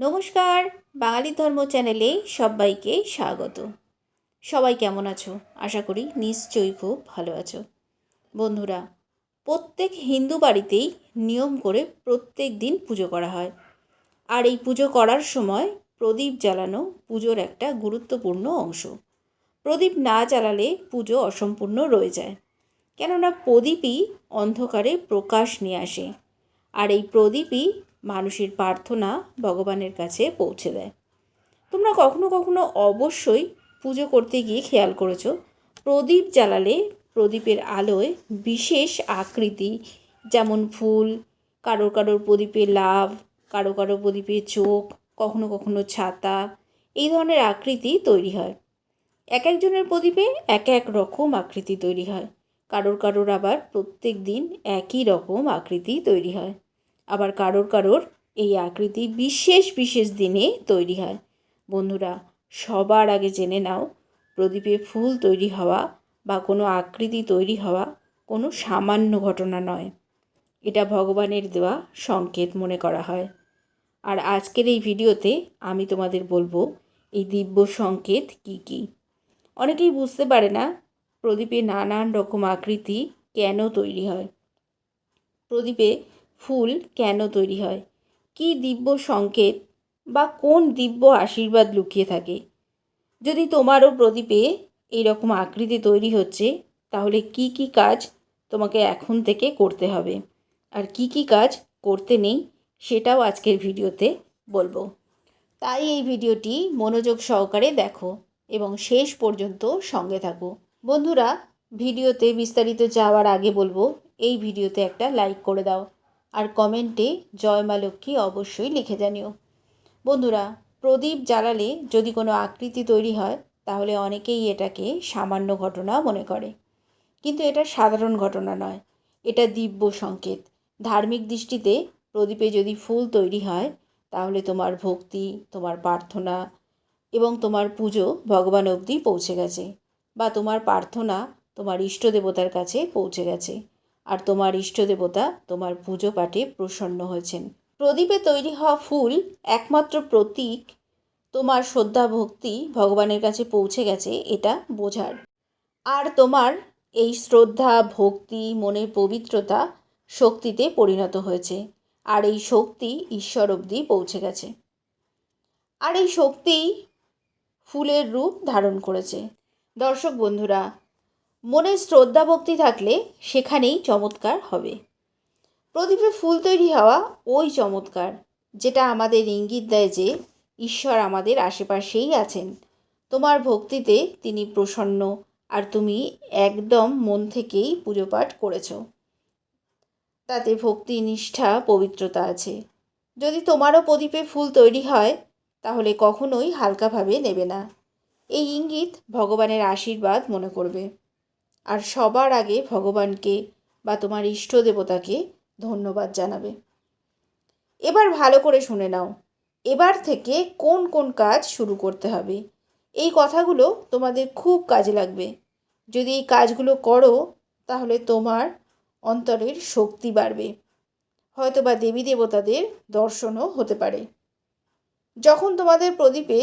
নমস্কার, বাঙালি ধর্ম চ্যানেলে সবাইকে স্বাগত। সবাই কেমন আছো? আশা করি নিশ্চয়ই খুব ভালো আছো। বন্ধুরা, প্রত্যেক হিন্দু বাড়িতেই নিয়ম করে প্রত্যেক দিন পুজো করা হয়। আর এই পুজো করার সময় প্রদীপ জ্বালানো পুজোর একটা গুরুত্বপূর্ণ অংশ। প্রদীপ না জ্বালালে পুজো অসম্পূর্ণ রয়ে যায়। কেননা প্রদীপই অন্ধকারে প্রকাশ নিয়ে আসে। আর এই প্রদীপই মানুষের প্রার্থনা ভগবানের কাছে পৌঁছে দেয়। তোমরা কখনো কখনো অবশ্যই পুজো করতে গিয়ে খেয়াল করেছ, প্রদীপ জ্বালালে প্রদীপের আলোয় বিশেষ আকৃতি, যেমন ফুল, কারও কারোর প্রদীপে লাভ, কারও কারও প্রদীপে চোখ, কখনো কখনো ছাতা, এই ধরনের আকৃতি তৈরি হয়। এক একজনের প্রদীপে এক এক রকম আকৃতি তৈরি হয়, কারোর কারোর আবার প্রত্যেক দিন একই রকম আকৃতি তৈরি হয়। আবার কারোর কারোর এই আকৃতি বিশেষ বিশেষ দিনে তৈরি হয়। বন্ধুরা, সবার আগে জেনে নাও, প্রদীপে ফুল তৈরি হওয়া বা কোনো আকৃতি তৈরি হওয়া কোনো সামান্য ঘটনা নয়। এটা ভগবানের দেওয়া সংকেত মনে করা হয়। আর আজকের এই ভিডিওতে আমি তোমাদের বলব, এই দিব্য সংকেত কি কি? অনেকেই বুঝতে পারে না প্রদীপে নানান রকম আকৃতি কেন তৈরি হয়। প্রদীপে ফুল কেন তৈরি হয়? কি দিব্য সংকেত বা কোন দিব্য আশীর্বাদ লুকিয়ে থাকে? যদি তোমারও প্রদীপে এইরকম আকৃতি তৈরি হচ্ছে, তাহলে কি কি কাজ তোমাকে এখন থেকে করতে হবে? আর কি কি কাজ করতে নেই, সেটাও আজকের ভিডিওতে বলব। তাই এই ভিডিওটি মনোযোগ সহকারে দেখো এবং শেষ পর্যন্ত সঙ্গে থাকো। বন্ধুরা, ভিডিওতে বিস্তারিত যাওয়ার আগে বলব, এই ভিডিওতে একটা লাইক করে দাও। আর কমেন্টে জয় মা লক্ষ্মী অবশ্যই লিখে জানিও। বন্ধুরা, প্রদীপ জ্বালালে যদি কোনো আকৃতি তৈরি হয়, তাহলে অনেকেই এটাকে সামান্য ঘটনা মনে করে। কিন্তু এটা সাধারণ ঘটনা নয়, এটা দিব্য সংকেত। ধার্মিক দৃষ্টিতে প্রদীপে যদি ফুল তৈরি হয়, তাহলে তোমার ভক্তি, তোমার প্রার্থনা এবং তোমার পুজো ভগবান অবধি পৌঁছে গেছে বা তোমার প্রার্থনা তোমার ইষ্ট দেবতার কাছে পৌঁছে গেছে। আর তোমার ইষ্টদেবতা তোমার পুজো পাঠে প্রসন্ন হয়েছেন। প্রদীপে তৈরি হওয়া ফুল একমাত্র প্রতীক তোমার শ্রদ্ধা ভক্তি ভগবানের কাছে পৌঁছে গেছে, এটা বোঝার। আর তোমার এই শ্রদ্ধা ভক্তি মনের পবিত্রতা শক্তিতে পরিণত হয়েছে, আর এই শক্তি ঈশ্বর অবধি পৌঁছে গেছে। আর এই শক্তি ফুলের রূপ ধারণ করেছে। দর্শক বন্ধুরা মনে শ্রদ্ধা ভক্তি থাকলে সেখানেই চমৎকার হবে। প্রদীপে ফুল তৈরি হওয়া ওই চমৎকার, যেটা আমাদের ইঙ্গিত দেয় যে ঈশ্বর আমাদের আশেপাশেই আছেন। তোমার ভক্তিতে তিনি প্রসন্ন আর তুমি একদম মন থেকেই পুজো পাঠ করেছ। তাতে ভক্তি, নিষ্ঠা, পবিত্রতা আছে। যদি তোমারও প্রদীপে ফুল তৈরি হয়, তাহলে কখনোই হালকাভাবে নেবে না। এই ইঙ্গিত ভগবানের আশীর্বাদ মনে করবে। আর সবার আগে ভগবানকে বা তোমার ইষ্ট দেবতাকে ধন্যবাদ জানাবে। এবার ভালো করে শুনে নাও, এবার থেকে কোন কোন কাজ শুরু করতে হবে। এই কথাগুলো তোমাদের খুব কাজে লাগবে। যদি এই কাজগুলো করো, তাহলে তোমার অন্তরের শক্তি বাড়বে। হয়তো বা দেবী দেবতাদের দর্শনও হতে পারে। যখন তোমাদের প্রদীপে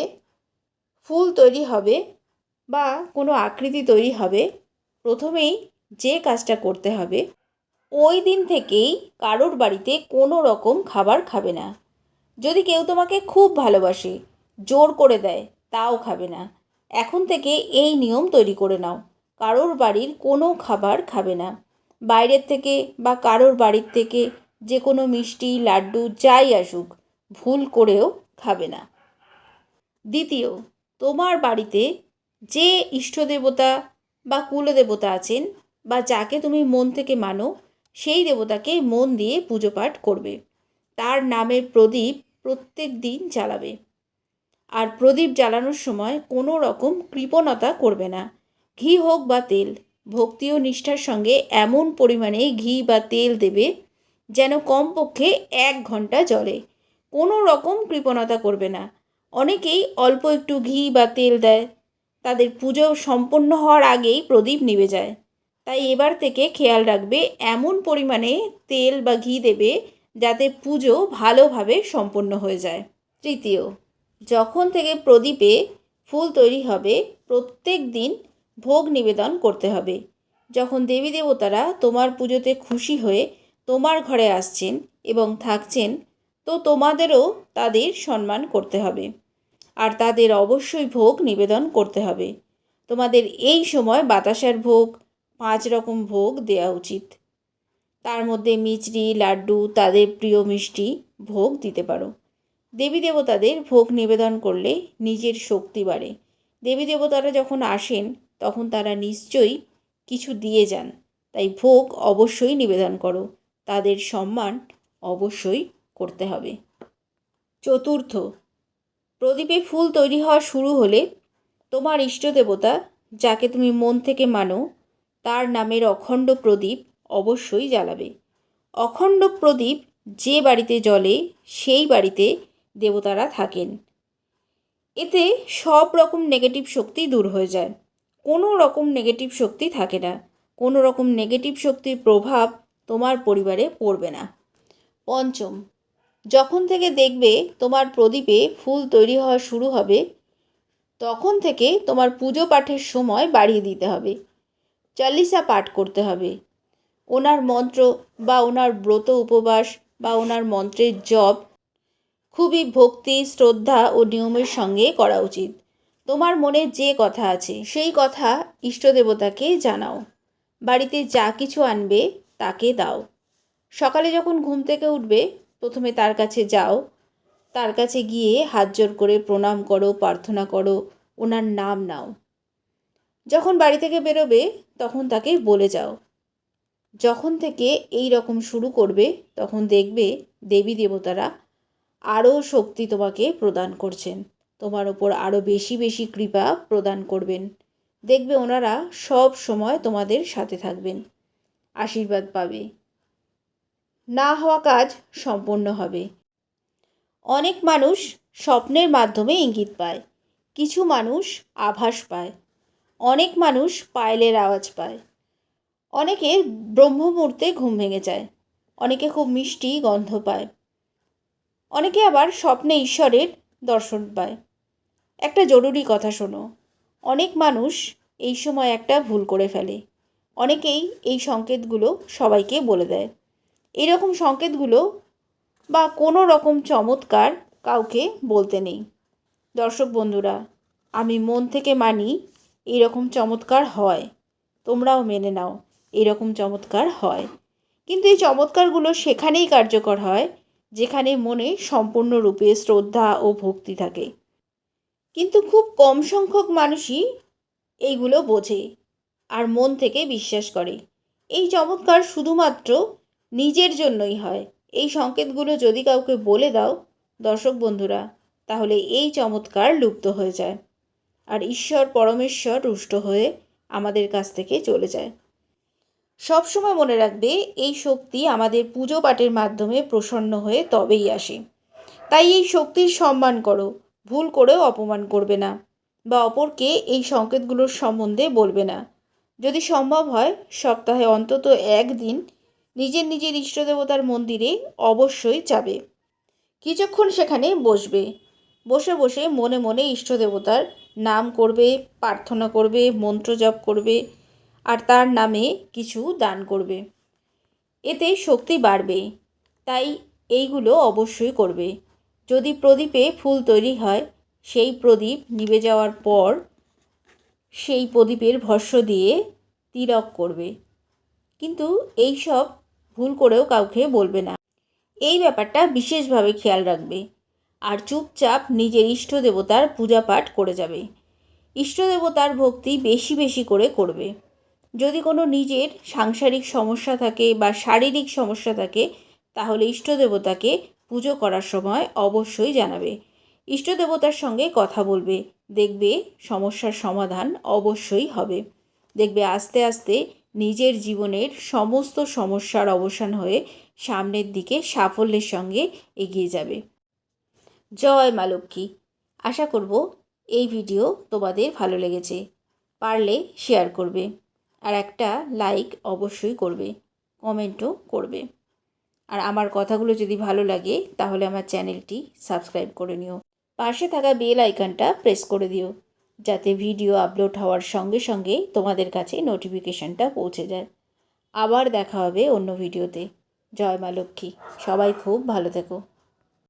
ফুল তৈরি হবে বা কোনো আকৃতি তৈরি হবে প্রথমেই যে কাজটা করতে হবে, ওই দিন থেকেই কারোর বাড়িতে কোনো রকম খাবার খাবে না। যদি কেউ তোমাকে খুব ভালোবাসে, জোর করে দেয়, তাও খাবে না। এখন থেকে এই নিয়ম তৈরি করে নাও, কারোর বাড়ির কোনো খাবার খাবে না। বাইরের থেকে বা কারোর বাড়ির থেকে যে কোনো মিষ্টি, লাড্ডু, যাই আসুক, ভুল করেও খাবে না। দ্বিতীয়, তোমার বাড়িতে যে ইষ্টদেবতা বা কুলদেবতা আছেন বা যাকে তুমি মন থেকে মানো, সেই দেবতাকে মন দিয়ে পুজো পাঠ করবে। তার নামে প্রদীপ প্রত্যেক দিন জ্বালাবে। আর প্রদীপ জ্বালানোর সময় কোনো রকম কৃপণতা করবে না। ঘি হোক বা তেল, ভক্তি ও নিষ্ঠার সঙ্গে এমন পরিমাণে ঘি বা তেল দেবে যেন কমপক্ষে এক ঘণ্টা জলে কোনো রকম কৃপণতা করবে না। অনেকেই অল্প একটু ঘি বা তেল দেয়। তাদের পুজো সম্পন্ন হওয়ার আগেই প্রদীপ নিভে যায়। তাই এবার থেকে খেয়াল রাখবে, এমন পরিমাণে তেল বা ঘি দেবে যাতে পুজো ভালোভাবে সম্পন্ন হয়ে যায়। তৃতীয়, যখন থেকে প্রদীপে ফুল তৈরি হবে, প্রত্যেক দিন ভোগ নিবেদন করতে হবে। যখন দেবী দেবতারা তোমার পুজোতে খুশি হয়ে তোমার ঘরে আসছেন এবং থাকছেন, তো তোমাদেরও তাদের সম্মান করতে হবে। আর তাদের অবশ্যই ভোগ নিবেদন করতে হবে। তোমাদের এই সময় বাতাসার ভোগ, পাঁচ রকম ভোগ দেওয়া উচিত। তার মধ্যে মিচড়ি লাড্ডু, তাদের প্রিয় মিষ্টি ভোগ দিতে পারো। দেবী দেবতাদের ভোগ নিবেদন করলে নিজের শক্তি বাড়ে। দেবী দেবতারা যখন আসেন, তখন তারা নিশ্চয়ই কিছু দিয়ে যান। তাই ভোগ অবশ্যই নিবেদন করো। তাদের সম্মান অবশ্যই করতে হবে। চতুর্থ প্রদীপে ফুল তৈরি হওয়া শুরু হলে, তোমার ইষ্ট দেবতা যাকে তুমি মন থেকে মানো, তার নামের অখণ্ড প্রদীপ অবশ্যই জ্বালাবে। অখণ্ড প্রদীপ যে বাড়িতে জ্বলে, সেই বাড়িতে দেবতারা থাকেন। এতে সব রকম নেগেটিভ শক্তি দূর হয়ে যায়। কোনো রকম নেগেটিভ শক্তি থাকে না। কোনো রকম নেগেটিভ শক্তির প্রভাব তোমার পরিবারে পড়বে না। পঞ্চম যখন থেকে দেখবে তোমার প্রদীপে ফুল তৈরি হওয়া শুরু হবে, তখন থেকে তোমার পুজো পাঠের সময় বাড়িয়ে দিতে হবে। চালিসা পাঠ করতে হবে। ওনার মন্ত্র বা ওনার ব্রত উপবাস বা ওনার মন্ত্রের জপ খুবই ভক্তি, শ্রদ্ধা ও নিয়মের সঙ্গে করা উচিত। তোমার মনে যে কথা আছে, সেই কথা ইষ্টদেবতাকে জানাও। বাড়িতে যা কিছু আনবে তাকে দাও। সকালে যখন ঘুম থেকে উঠবে প্রথমে তার কাছে যাও। তার কাছে গিয়ে হাত জোর করে প্রণাম করো, প্রার্থনা করো, ওনার নাম নাও। যখন বাড়ি থেকে বেরোবে, তখন তাকে বলে যাও। যখন থেকে এই রকম শুরু করবে, তখন দেখবে দেবী দেবতারা আরও শক্তি তোমাকে প্রদান করছেন। তোমার ওপর আরও বেশি বেশি কৃপা প্রদান করবেন। দেখবে ওনারা সব সময় তোমাদের সাথে থাকবেন। আশীর্বাদ পাবে। না হওয়া কাজ সম্পন্ন হবে। অনেক মানুষ স্বপ্নের মাধ্যমে ইঙ্গিত পায়, কিছু মানুষ আভাস পায়, অনেক মানুষ পায়েলের আওয়াজ পায়। অনেকের ব্রহ্মমূর্তে ঘুম ভেঙে যায়, অনেকে খুব মিষ্টি গন্ধ পায়, অনেকে আবার স্বপ্নে ঈশ্বরের দর্শন পায়। একটা জরুরি কথা শোনো, অনেক মানুষ এই সময় একটা ভুল করে ফেলে, অনেকেই এই সংকেতগুলো সবাইকে বলে দেয়। এরকম সংকেতগুলো বা কোনো রকম চমৎকার কাউকে বলতে নেই। দর্শক বন্ধুরা, আমি মন থেকে মানি এরকম চমৎকার হয়, তোমরাও মেনে নাও এরকম চমৎকার হয়। কিন্তু এই চমৎকারগুলো সেখানেই কার্যকর হয় যেখানে মনে সম্পূর্ণরূপে শ্রদ্ধা ও ভক্তি থাকে। কিন্তু খুব কম সংখ্যক মানুষই এইগুলো বোঝে আর মন থেকে বিশ্বাস করে। এই চমৎকার শুধুমাত্র নিজের জন্যই হয়। এই সংকেতগুলো যদি কাউকে বলে দাও, দর্শক বন্ধুরা, তাহলে এই চমৎকার লুপ্ত হয়ে যায় আর ঈশ্বর পরমেশ্বর রুষ্ট হয়ে আমাদের কাছ থেকে চলে যায়। সবসময় মনে রাখবে, এই শক্তি আমাদের পুজো পাঠের মাধ্যমে প্রসন্ন হয়ে তবেই আসে। তাই এই শক্তির সম্মান করো, ভুল করেও অপমান করবে না বা অপরকে এই সংকেতগুলোর সম্বন্ধে বলবে না। যদি সম্ভব হয়, সপ্তাহে অন্তত একদিন নিজের নিজের ইষ্টদেবতার মন্দিরে অবশ্যই যাবে। কিছুক্ষণ সেখানে বসবে। বসে বসে মনে মনে ইষ্টদেবতার নাম করবে, প্রার্থনা করবে, মন্ত্র জপ করবে আর তার নামে কিছু দান করবে। এতে শক্তি বাড়বে। তাই এইগুলো অবশ্যই করবে। যদি প্রদীপে ফুল তৈরি হয়, সেই প্রদীপ নিভে যাওয়ার পর সেই প্রদীপের ভস্য দিয়ে তিলক করবে। কিন্তু এই সব ভুল করেও কাউকে বলবে না। এই ব্যাপারটা বিশেষভাবে খেয়াল রাখবে। আর চুপচাপ নিজের ইষ্ট দেবতার পূজা পাঠ করে যাবে। ইষ্ট দেবতার ভক্তি বেশি বেশি করে করবে। যদি কোনো নিজের সাংসারিক সমস্যা থাকে বা শারীরিক সমস্যা থাকে, তাহলে ইষ্ট দেবতাকে পুজো করার সময় অবশ্যই জানাবে। ইষ্ট দেবতার সঙ্গে কথা বলবে। দেখবে সমস্যার সমাধান অবশ্যই হবে। দেখবে আস্তে আস্তে নিজের জীবনের সমস্ত সমস্যার অবসান হয়ে সামনের দিকে সাফল্যের সঙ্গে এগিয়ে যাবে। জয় মা লক্ষ্মী। আশা করব এই ভিডিও তোমাদের ভালো লেগেছে। পারলে শেয়ার করবে আর একটা লাইক অবশ্যই করবে কমেন্টও করবে। আর আমার কথাগুলো যদি ভালো লাগে তাহলে আমার চ্যানেলটি সাবস্ক্রাইব করে নিও। পাশে থাকা বেল আইকনটা প্রেস করে দিও। যাতে ভিডিও আপলোড হওয়ার সঙ্গে সঙ্গে তোমাদের কাছে নোটিফিকেশানটা পৌঁছে যায়। আবার দেখা হবে অন্য ভিডিওতে। জয় মা লক্ষ্মী। সবাই খুব ভালো থেকো।